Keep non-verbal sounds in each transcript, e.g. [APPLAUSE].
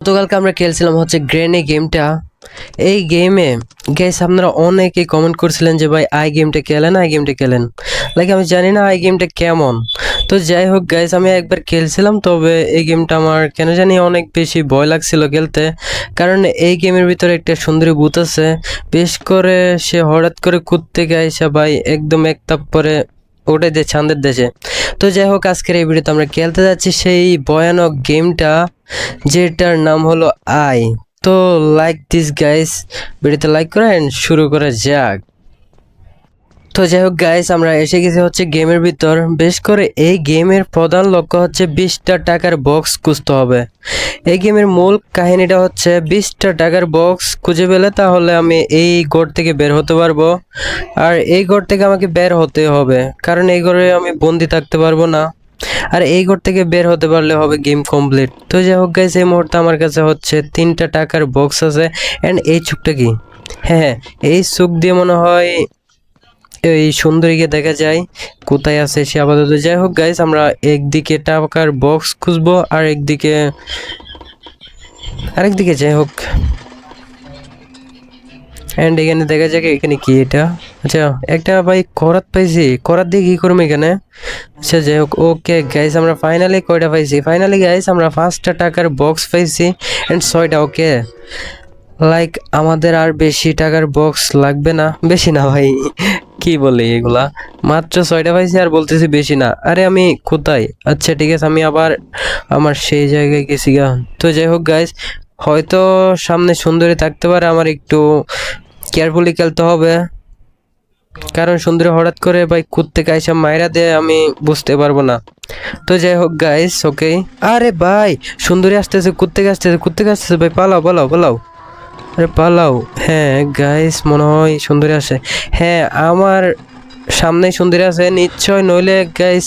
গতকালকে আমরা খেলছিলাম হচ্ছে গ্রেনে গেমটা। এই গেমে গেস আপনারা অনেকেই কমেন্ট করছিলেন যে, ভাই, আই গেমটা খেলেন, আই গেমটা খেলেন? লাইক আমি জানি না আই গেমটা কেমন। তো যাই হোক গাইস আমি একবার খেলছিলাম, তবে এই গেমটা আমার কেন জানি অনেক বেশি ভয় লাগছিল খেলতে। কারণ এই গেমের ভিতরে একটা সুন্দরী ভূত আছে। বেশ করে সে হঠাৎ করে কুদতে গাইসা ভাই, একদম এক তাপ পরে যে ছান্দের দেশে। তো যাই হোক, আজকের এই ভিডিওতে আমরা খেলতে যাচ্ছি সেই ভয়ানক গেমটা, যেটার নাম হলো আই। তো লাইক দিস গাইস ভিডিওতে লাইক করেন, শুরু করা যাক। তো যাই হোক গাইস আমরা এসে গেছি হচ্ছে গেমের ভিতর। বেশ করে এই গেমের প্রধান লক্ষ্য হচ্ছে বিশটা টাকার বক্স খুঁজতে হবে। এই গেমের মূল কাহিনীটা হচ্ছে বিশটা টাকার বক্স খুঁজে পেলে তাহলে আমি এই ঘর থেকে বের হতে পারব। আর এই ঘর থেকে আমাকে বের হতে হবে, কারণ এই ঘরে আমি বন্দি থাকতে পারব না। আর এই ঘর থেকে বের হতে পারলে হবে গেম কমপ্লিট তো যাই হোক গাইস এই মুহূর্তে আমার কাছে হচ্ছে তিনটা টাকার বক্স আছে। অ্যান্ড এই চুকটা কি? হ্যাঁ এই চুক দিয়ে মনে হয় এই সুন্দরীকে দেখা যায়। কোথায় আছে সে আপাতত? যাই হোক গাইস আমরা একদিকে টাকার বক্স খুঁজবো, আর একদিকে আরেকদিকে যাই হোক। অ্যান্ড এখানে দেখা যাক এখানে কি এটা। আচ্ছা একটা ভাই করাত পাইছি। করাত দিয়ে কি করব এখানে? আচ্ছা যাই হোক ওকে গাইস আমরা ফাইনালি কয়টা পাইছি? ফাইনালি গাইস আমরা পাঁচটা টাকার বক্স পাইছি অ্যান্ড ছয়টা ওকে লাইক আমাদের আর বেশি টাকার বক্স লাগবে না। বেশি না, ভাই। কি বলে এগুলা? মাত্র ছয়টা পাইছি আর বলতেছি বেশি না। আরে আমি কোথায়? আচ্ছা ঠিক আছে, আমি আবার আমার সেই জায়গায় গেছি গা। তো যাই হোক গাইস হয়তো সামনে সুন্দরী থাকতে পারে, আমার একটু কেয়ারফুলি খেলতে হবে। কারণ সুন্দরী হঠাৎ করে ভাই কুত্তে কাইসা মায়েরা দেয়, আমি বুঝতে পারব না। তো যাই হোক গাইস ওকে আরে ভাই, সুন্দরী আসতেছে কুত্তে আসতেছে কুত্তে আসতেছে? ভাই, পালাও পালাও পালাও। আরে পালাও। হ্যাঁ গাইস মনে হয় সুন্দরী আসে হ্যাঁ আমার সামনে সুন্দরী আছে নিশ্চয় নইলে গাইস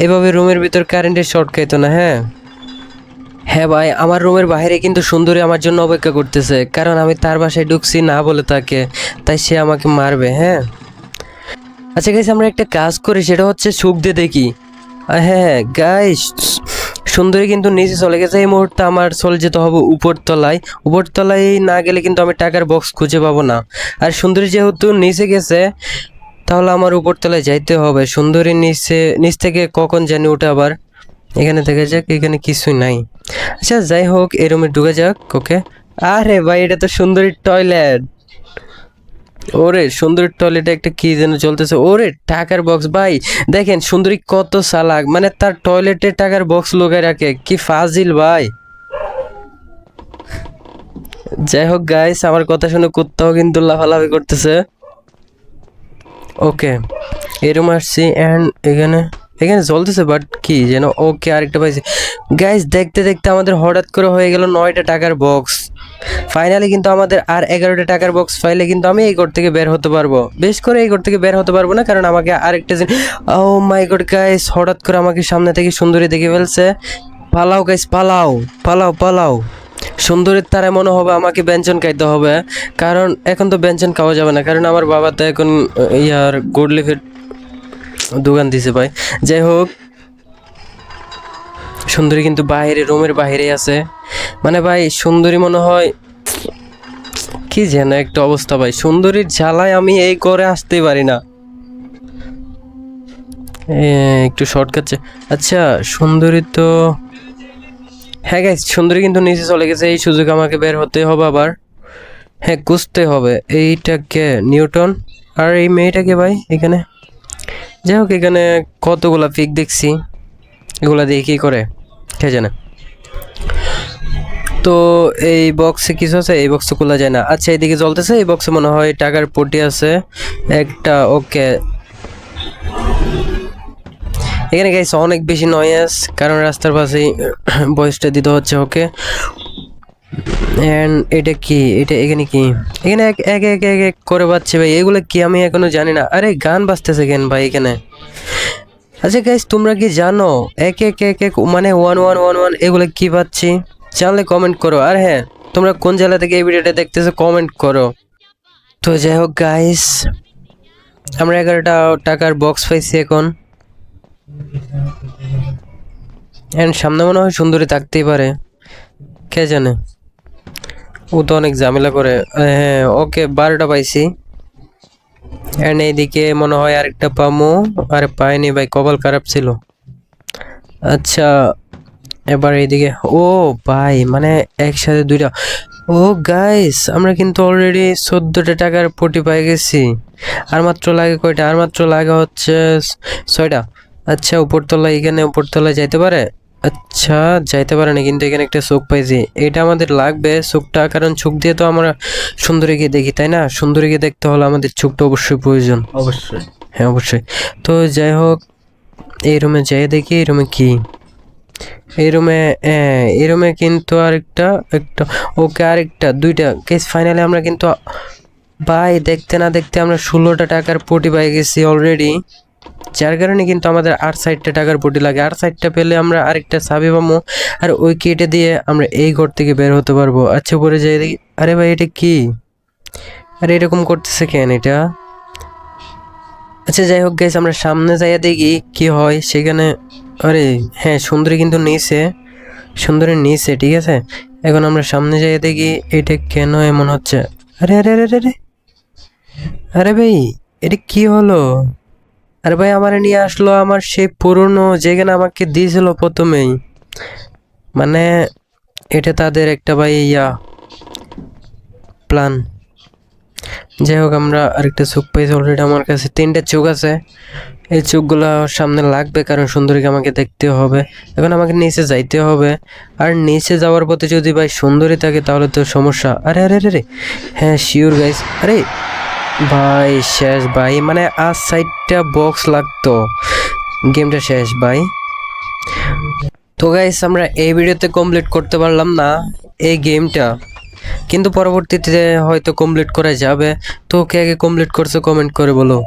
এভাবে রুমের ভিতর কারেন্টের শর্ট খাইতো না হ্যাঁ? হ্যাঁ ভাই আমার রুমের বাইরে কিন্তু সুন্দরী আমার জন্য অপেক্ষা করতেছে কারণ আমি তার বাসায় ঢুকছি না বলে তাকে তাই সে আমাকে মারবে হ্যাঁ? আচ্ছা গাইস আমরা একটা কাজ করি সেটা হচ্ছে সুখ দিয়ে দেখি। আহ, হ্যাঁ গাইস সুন্দরী কিন্তু নিচে চলে গেছে। এই মুহূর্তে আমার চলে যেতে হবে উপরতলায় উপরতলায় না গেলে কিন্তু আমি টাকার বক্স খুঁজে পাবো না। আর সুন্দরী যেহেতু নিচে গেছে, তাহলে আমার উপরতলায় যাইতে হবে। সুন্দরী নিচে, নিচ থেকে কখন জানি ওঠে আবার। এখানে দেখা যাক, এখানে কিছুই নাই। আচ্ছা যাই হোক, এই রুমে ঢুকে যাক ওকে আরে ভাই, এটা তো সুন্দরী টয়লেট ওরে সুন্দরীর টয়লেটে একটা কি যেন চলতেছে। ওরে, টাকার বক্স ভাই। দেখেন, সুন্দরী কত চালাক। মানে তার টয়লেটে টাকার বক্স লোকায় রাখে। কি ফাজিল, ভাই। যাই হোক গাইস আমার কথা শুনে কুত্তাও কিন্তু লাফালাফি করতেছে। ওকে এরম আসছি অ্যান্ড এখানে এখানে চলতেছে বাট কি যেন ওকে আরেকটা পাইছি। গাইস দেখতে দেখতে আমাদের হঠাৎ করে হয়ে গেল নয়টা টাকার বক্স ফাইনালি কিন্তু আমাদের আর এগারোটা টাকার বক্স পাইলে কিন্তু আমি এই ঘর থেকে বের হতে পারব। বেশ করে এই ঘর থেকে বের হতে পারব না, কারণ আমাকে আরেকটা জিনিস ও মাই গড গাইস হঠাৎ করে আমাকে সামনে থেকে সুন্দরী দেখে ফেলছে। পালাও গাইস পালাও পালাও পালাও। সুন্দরীর তারা মনে হবে আমাকে ব্যঞ্জন খাইতে হবে। কারণ এখন তো ব্যঞ্জন খাওয়া যাবে না, কারণ আমার বাবা তো এখন ইয়ার গুড লিফের দোকান দিছে ভাই। যাই হোক সুন্দরী কিন্তু বাইরে, রুমের বাইরে আছে। মানে ভাই, সুন্দরী মনে হয়, কি যেন একটা অবস্থা ভাই। সুন্দরীর ঝালায় আমি এই করে আসতেই পারি না। একটু শর্ট কাটছে আচ্ছা সুন্দরী তো হ্যাঁ গাইস সুন্দরী কিন্তু নিচে চলে গেছে। এই সুযোগ আমাকে বের হতে হবে আবার। হ্যাঁ খুঁজতে হবে। এইটাকে নিউটন। আর এই মেয়েটাকে ভাই, এখানে যাই হোক, এখানে কতগুলা পিক দেখছি। এগুলা দিয়ে কী করে? কে জানে? তো এই বক্সে কিছু আছে? এই বক্সে খোলা যায় না। আচ্ছা এদিকে চলতেছে এই বক্সে মনে হয় টাকার পটি আছে। একটা, ওকে। এখানে গাইছে অনেক বেশি নয়েস কারণ রাস্তার পাশেই [CLEARS THROAT] বয়সটা দিতে হচ্ছে, ওকে। অ্যান্ড এটা কি? এটা এখানে কি? এখানে এক এক এক এক করে বাজছে ভাই। এগুলো কি আমি এখনও জানি না। আরে, গান বাজতেছে কেন ভাই এখানে? আচ্ছা গাইস তোমরা কি জানো এক এক এক এক মানে ওয়ান ওয়ান ওয়ান ওয়ান এগুলো কি পাচ্ছি? জানলে কমেন্ট করো। আর হ্যাঁ তোমরা কোন জেলা থেকে এই ভিডিওটা দেখতেছো কমেন্ট করো। তো যাই হোক গাইস আমরা এগারোটা টাকার বক্স পাইছি এখন। অ্যান্ড সামনে মনে হয় সুন্দরী থাকতেই পারে। কে জানে? ও তো অনেক ঝামেলা করে। হ্যাঁ ওকে বারোটা পাইছি। এন্ড এইদিকে মনে হয় আরেকটা পামো। আরে পাইনি ভাই, কপাল খারাপ ছিল। আচ্ছা এবার এইদিকে। ও ভাই মানে একসাথে দুইটা। ও গাইস আমরা কিন্তু অলরেডি চোদ্দোটা টাকার পটি পাই গেছি। আর মাত্র লাগে কয়টা? আর মাত্র লাগে হচ্ছে ছয়টা। আচ্ছা উপরতলা এখানে উপরতলায় যাইতে পারে? আচ্ছা যাইতে পারে না কিন্তু এখানে একটা চোখ পাইছি। এটা আমাদের লাগবে চোখটা কারণ চোখ দিয়ে তো আমরা সুন্দরীকে দেখি তাই না? সুন্দরীকে দেখতে হলে আমাদের চোখটা অবশ্যই প্রয়োজন। অবশ্যই। হ্যাঁ অবশ্যই। তো যাই হোক এই রুমে যাই দেখি এই রুমে কি? এই রুমে হ্যাঁ এই রুমে কিন্তু আরেকটা একটা ওকে আরেকটা দুইটা কেস ফাইনালি আমরা কিন্তু ভাই দেখতে না দেখতে আমরা ষোলোটা টাকার পটি পাই গেছি অলরেডি যার কারণে কিন্তু আমাদের আর সাইডটা টাকার পটি লাগে। আর সাইডটা পেলে আমরা আরেকটা সাবি পাবো আর ওই কেটে দিয়ে আমরা এই ঘর থেকে বের হতে পারব। আচ্ছা পরে যাই দেখি। আরে ভাই, এটা কি? আরে এরকম করতেছে কেন এটা? আচ্ছা যাই হোক গাইস আমরা সামনে যাইয়া দেখি কি হয়। সেখানে, আরে হ্যাঁ সুন্দরী কিন্তু নিচে। সুন্দরী নিচে, ঠিক আছে? এখন আমরা সামনে যাইয়া দেখি এটা কেন এমন হচ্ছে। আরে আরে আরে আরে। আরে ভাই, এটা কি হলো? আরে ভাই, আমার নিয়ে আসলো আমার সেই পুরনো যেখানে আমাকে দিয়েছিল প্রথমেই। মানে এটা তাদের একটা ভাই ইয়া প্ল্যান যাই হোক, আমরা আরেকটা চোখ পাইছি অলরেডি আমার কাছে তিনটা চোখ আছে। এই চোখগুলো সামনে লাগবে, কারণ সুন্দরীকে আমাকে দেখতে হবে। এখন আমাকে নিচে যাইতে হবে। আর নিচে যাওয়ার পথে যদি ভাই সুন্দরী থাকে, তাহলে তো সমস্যা। আরে আরে আরে হ্যাঁ শিওর গাইস আরে ভাই, শেষ ভাই। মানে আর সাইডটা বক্স লাগতো। গেমটা শেষ ভাই। তো গাইস আমরা এই ভিডিওতে কমপ্লিট করতে পারলাম না, এই গেমটা। কিন্তু পরবর্তীতে হয়তো কমপ্লিট করা যাবে। তো কে আগে কমপ্লিট করছ কমেন্ট করে বলো।